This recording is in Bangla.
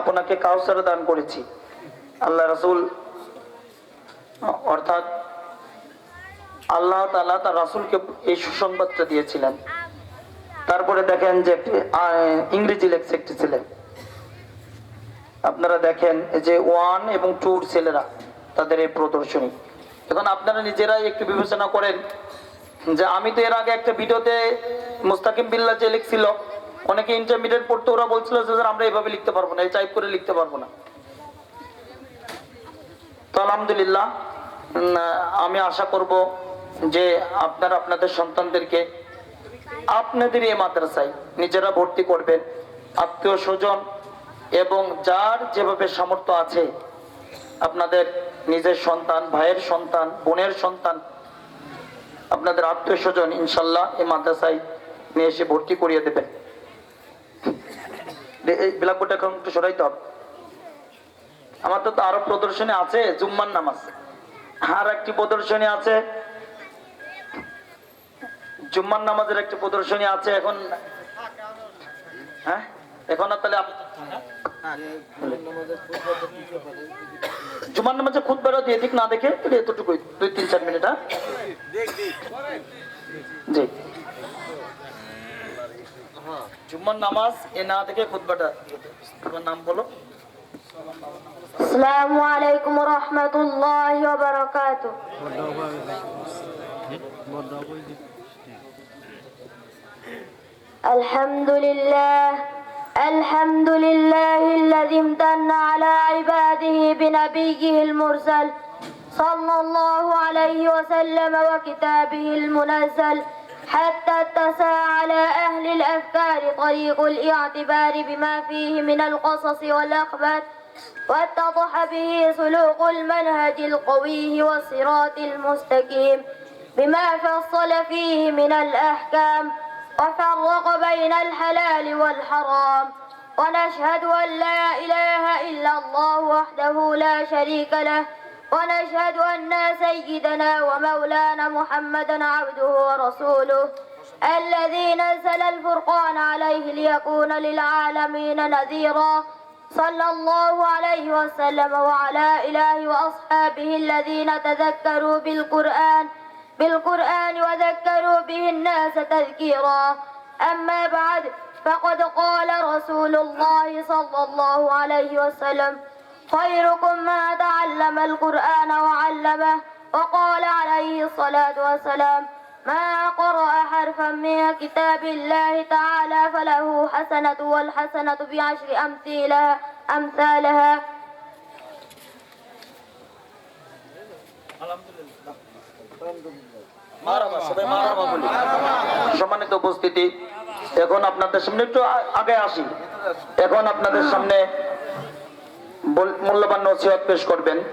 আপনাকে কাউসার দান করেছি। আল্লাহ রাসূল, অর্থাৎ আল্লাহ তাআলা তার রাসূলকে এই সুসংবাদটা দিয়েছিলেন। তারপরে দেখেন যে ইংরেজি লেখছে একটি ছেলে। আপনারা দেখেন যে ওয়ান এবং টুর ছেলেরা তাদের এই প্রদর্শনী। এখন আপনারা নিজেরাই একটু বিবেচনা করেন যে আমি তো এর আগে একটা ভিডিওতে মুস্তাকিম বিল্লাহ যে লিখছিল অনেকে ইন্টারমিডিয়েট পড়তে ওরা বলছিল যে আমরা এভাবে লিখতে পারব না, এই টাইপ করে লিখতে পারব না। তো আলহামদুলিল্লাহ আমি আশা করব যে আপনারা আপনাদের সন্তানদেরকে, আপনাদের এই মাদ্রাসায় নিজেরা ভর্তি করবেন, আত্মীয় স্বজন এবং যার যেভাবে সামর্থ্য আছে, আপনাদের নিজের সন্তান, ভাইয়ের সন্তান, বোনের সন্তান, আপনাদের আত্মীয় স্বজন ইনশাল্লাহ এই মাদ্রাসায় নিয়ে এসে ভর্তি করিয়ে দেবেন। এই ব্ল্যাকবোর্ডটা এখন একটু সরাইতে হবে। আমার তো আরও প্রদর্শনী আছে, জুম্মার নামাজ। আর একটি প্রদর্শনী আছে, জুম্মার নামাজের একটি প্রদর্শনী আছে এখন। হ্যাঁ? এখন তাহলে জুম্মার নামাজে খুদ বেরো দিয়ে দিক না দেখে এতটুকুই, দুই, তিন, চার জুম্মার নামাজ এ না দেখে খুদবাটা তোমার নাম বলো السلام عليكم ورحمة الله وبركاته الحمد لله الحمد لله الذي امتن على عباده بنبيه المرسل صلى الله عليه وسلم وكتابه المنزل حتى اتسع على أهل الأفكار طريق الاعتبار بما فيه من القصص والأخبار واتضح به سلوك المنهج القوي والصراط المستقيم بما فصل فيه من الأحكام وفرق بين الحلال والحرام. ونشهد أن لا إله إلا الله وحده لا شريك له ونشهد أن سيدنا ومولانا محمدا عبده ورسوله الذي نزل الفرقان عليه ليكون للعالمين نذيرا صلى الله عليه وسلم وعلى إله وأصحابه الذين تذكروا بالقرآن بالقرآن وذكروا به الناس تذكيرا. أما بعد فقد قال رسول الله صلى الله عليه وسلم خيركم ما تعلم القرآن وعلمه وقال عليه الصلاة والسلام ما قرأ حرفا من كتاب الله تعالى فله حسنة والحسنة بعشر أمثالها أمثالها মারামা, সবাই মারামা বলি। সম্মানিত উপস্থিতি এখন আপনাদের সামনে একটু আ- আগে আসি এখন আপনাদের সামনে বল- মূল্যবান নসিহত পেশ করবেন